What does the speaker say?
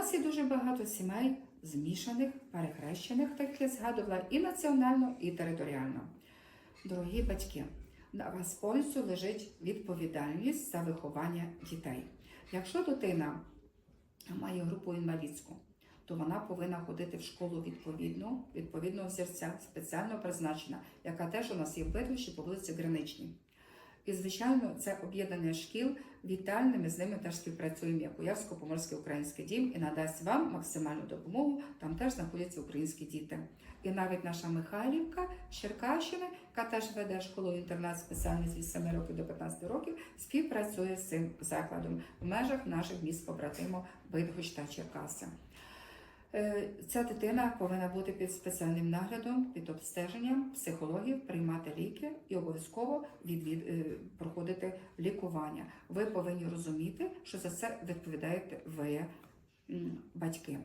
нас є дуже багато сімей, змішаних, перехрещених, так я згадувала, і національно, і територіально. Дорогі батьки, на вас повністю лежить відповідальність за виховання дітей. Якщо дитина має групу інвалідську, то вона повинна ходити в школу відповідно, відповідного серця, спеціально призначена, яка теж у нас є в Битвищі по вулиці Граничній. І, звичайно, це об'єднання шкіл вітальне, ми з ними теж співпрацюємо як Уявсько-Поморський український дім і надасть вам максимальну допомогу. Там теж знаходяться українські діти. І навіть наша Михайлівка з Черкащини, яка теж веде школу інтернат спеціальність від 7 років до 15 років, співпрацює з цим закладом в межах наших міст побратимів Бидгощ та Черкаси. Е, Ця дитина повинна бути під спеціальним наглядом, під обстеженням психологів, приймати ліки і обов'язково відвід, е, проходити лікування. Ви повинні розуміти, що за це відповідаєте ви, батьки.